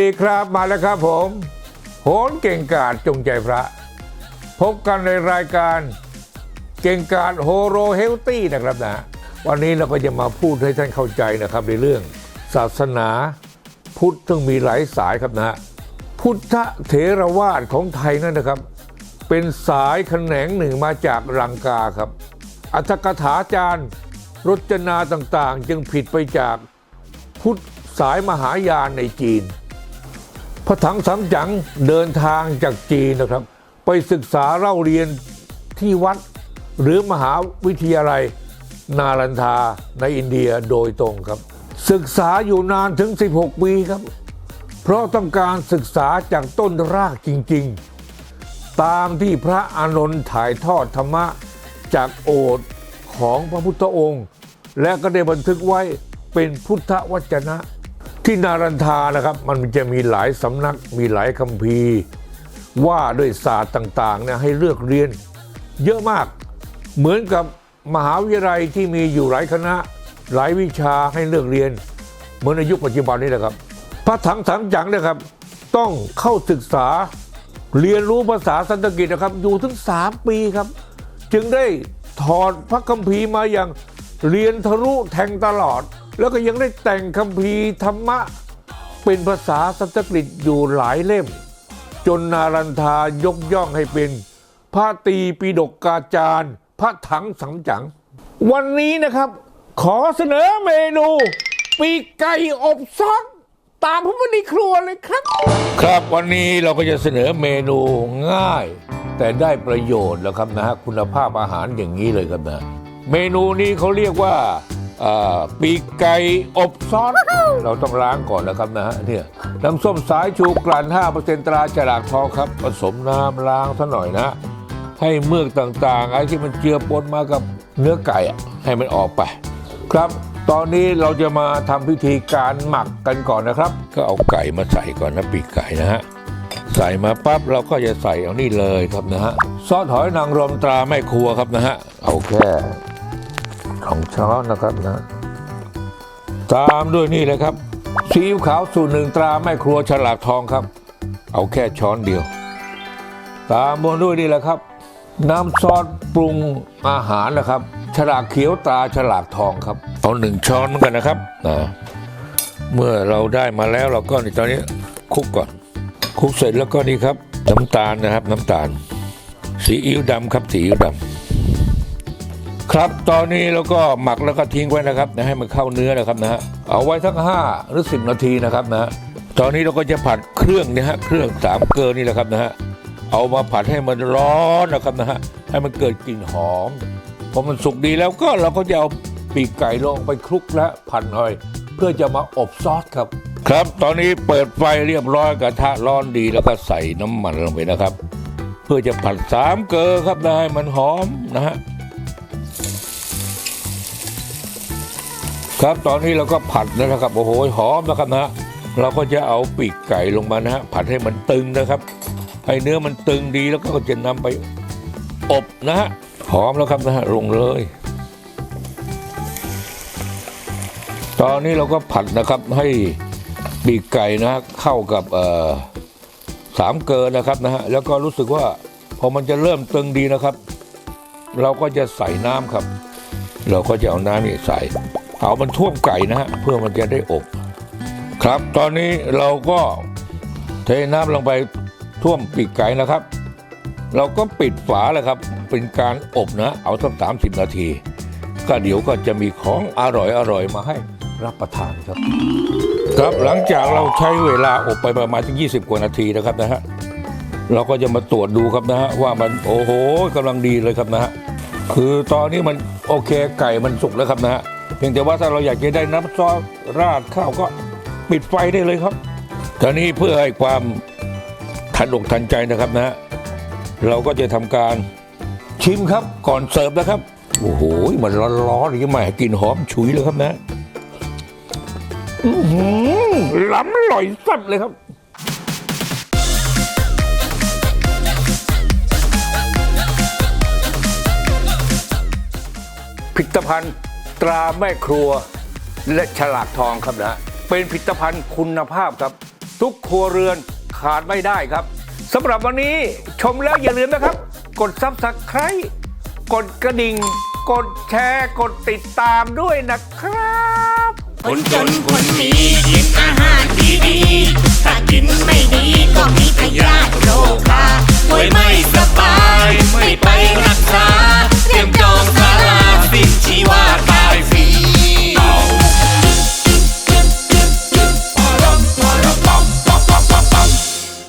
ดีครับมาแล้วครับผม โหนเก่งกาจจงใจพระ พบกันในรายการเก่งกาจโฮโรเฮลตี้นะครับนะ วันนี้เราก็จะมาพูดให้ท่านเข้าใจนะครับในเรื่อง ศาสนาพุทธซึ่งมีหลายสายครับนะ พุทธเถรวาทของไทยนั่นนะครับ เป็นสายแขนงหนึ่งมาจากลังกาครับ อัตถกถาจารย์รจนาต่างๆ จึงผิดไปจากพุทธสายมหายานในจีน พระถังสังจังเดินทางจากจีนนะครับ ไปศึกษาเล่าเรียนที่วัด หรือมหาวิทยาลัยนารันทาในอินเดียโดยตรงครับ ศึกษาอยู่นานถึง 16 ปีครับ เพราะต้องการศึกษาจากต้นรากจริง ๆ ตามที่พระอานนท์ถ่ายทอดธรรมะจากโอษของพระพุทธองค์ และก็ได้บันทึกไว้เป็นพุทธวจนะ ที่นารันทานะครับมันจะมีหลายสำนักมีหลายคัมภีร์ ว่าด้วยศาสตร์ต่างๆเนี่ยให้เลือกเรียน เยอะมากเหมือนกับมหาวิทยาลัยที่มีอยู่หลายคณะ หลายวิชาให้เลือกเรียน เหมือนในยุคปัจจุบันนี้แหละครับพระถังสังจังนะครับ ต้องเข้าศึกษาเรียนรู้ภาษาสันสกฤตนะครับ อยู่ถึง 3 ปีครับ จึงได้ถอดพระคัมภีร์มาอย่างเรียนทะลุแทงตลอด แล้วก็ยังได้แต่งคัมภีร์ธรรมะ เป็นภาษาสันสกฤตอยู่หลายเล่ม จนนารันทายกย่องให้เป็นพระตีปิฎกกาจารย์พระถังสังจัง วันนี้นะครับ ขอเสนอเมนู ปีกไก่อบซอสตามพระมณีครัวเลยครับ ครับวันนี้เราก็จะเสนอเมนูง่าย แต่ได้ประโยชน์แล้วครับนะฮะคุณภาพอาหารอย่างนี้เลยครับนะ เมนูนี้เขาเรียกว่า ปีกไก่อบซอสเราต้องล้างก่อนนะครับนะฮะเนี่ยน้ำส้มสายชูกลั่น 5%ตราฉลากทองครับ ผสมน้ำล้างซะหน่อยนะ ให้เมือกต่างๆไอ้ที่มันเจือปนมากับเนื้อไก่อะให้มันออกไป ครับตอนนี้เราจะมาทำพิธีการหมักกันก่อนนะครับ ก็เอาไก่มาใส่ก่อนนะปีกไก่นะฮะใส่มาปั๊บเราก็จะใส่เอานี่เลยครับนะฮะซอสหอยนางรมตราแม่ครัวครับนะฮะเอาแค่ สองช้อนนะครับนะ ตามด้วยนี่เลยครับซีอิ๊วขาวสูตรหนึ่งตราแม่ครัวฉลากทองครับ เอาแค่ช้อนเดียว ตามบนด้วยนี่แหละครับ น้ำซอสปรุงอาหารนะครับ ฉลากเขียวตราฉลากทองครับเอาหนึ่งช้อนเหมือนกันนะครับนะเมื่อเราได้มาแล้วเราก็ในตอนนี้คลุกก่อนคลุกเสร็จแล้วก็นี่ครับ น้ำตาลนะครับ น้ำตาลซีอิ๊วดำครับซีอิ๊วดำ ครับตอนนี้เราก็หมักแล้วก็ทิ้งไว้นะครับนะให้มันเข้าเนื้อนะครับนะฮะเอาไว้ทั้ง5หรือ 10 นาทีนะครับนะตอนนี้เราก็จะผัดเครื่องนะฮะเครื่องสามเกลือนี่แหละครับนะฮะเอามาผัดให้มันร้อนนะครับนะฮะให้มันเกิดกลิ่นหอมพอมันสุกดีแล้วก็เราก็จะเอาปีกไก่ลงไปคลุกและผัดหน่อย เพื่อจะมาอบซอสครับ ครับ ตอนนี้เปิดไฟเรียบร้อยกระทะร้อนดีแล้วก็ใส่น้ำมันลงไปนะครับ เพื่อจะผัดสามเกลือครับนะให้มันหอมนะฮะ ครับตอนนี้เราก็ผัดนะครับโอ้โหหอมนะครับนะเราก็จะเอาปีกไก่ลงมานะฮะผัดให้มันตึงนะครับให้เนื้อมันตึงดีแล้วก็จะนำไปอบนะฮะหอมแล้วครับนะฮะลงเลย ตอนนี้เราก็ผัดนะครับให้ปีกไก่นะฮะเข้ากับเอ่อสามเกลือนะครับนะฮะแล้วก็รู้สึกว่าพอมันจะเริ่มตึงดีนะครับ เราก็จะใส่น้ำครับ เราก็จะเอาน้ำนี่ใส่ เอามันท่วมไก่นะฮะเพื่อมันจะได้อบครับ ตอนนี้เราก็เทน้ำลงไปท่วมปีกไก่นะครับ เราก็ปิดฝาเลยครับ เป็นการอบนะ เอาสักสามสิบนาที ก็เดี๋ยวก็จะมีของอร่อยอร่อยมาให้รับประทานครับ ครับหลังจากเราใช้เวลาอบไปประมาณถึง20 กว่านาทีนะครับนะฮะเราก็จะมาตรวจดูครับนะฮะว่ามันโอ้โหกำลังดีเลยครับนะฮะคือตอนนี้มันโอเคไก่มันสุกแล้วครับนะฮะ เพียงแต่ว่าถ้าเราอยากจะได้น้ำซอสราดข้าวก็ปิดไฟได้เลยครับตอนนี้เพื่อให้ความทันอกทันใจนะครับนะ เราก็จะทำการชิมครับก่อนเสิร์ฟนะครับ โอ้โหมันร้อนๆอย่างนี้มาให้กลินหอมฉุยเลยครับนะอื้อหือล้ำอร่อยสัดเลยครับผลิตภัณฑ์ ตราแม่ครัวและฉลากทองครับนะเป็นผลิตภัณฑ์คุณภาพครับ ทุกครัวเรือนขาดไม่ได้ครับสำหรับวันนี้ชมแล้วอย่าลืมนะครับ กดซับสไคร b ์กดกระดิ่ง กดแชร์ กดติดตามด้วยนะครับคนจนคนมีกินอาหารดีๆถ้ากินไม่ดีก็มีพยาธิโรคาป่วยไม่สบาย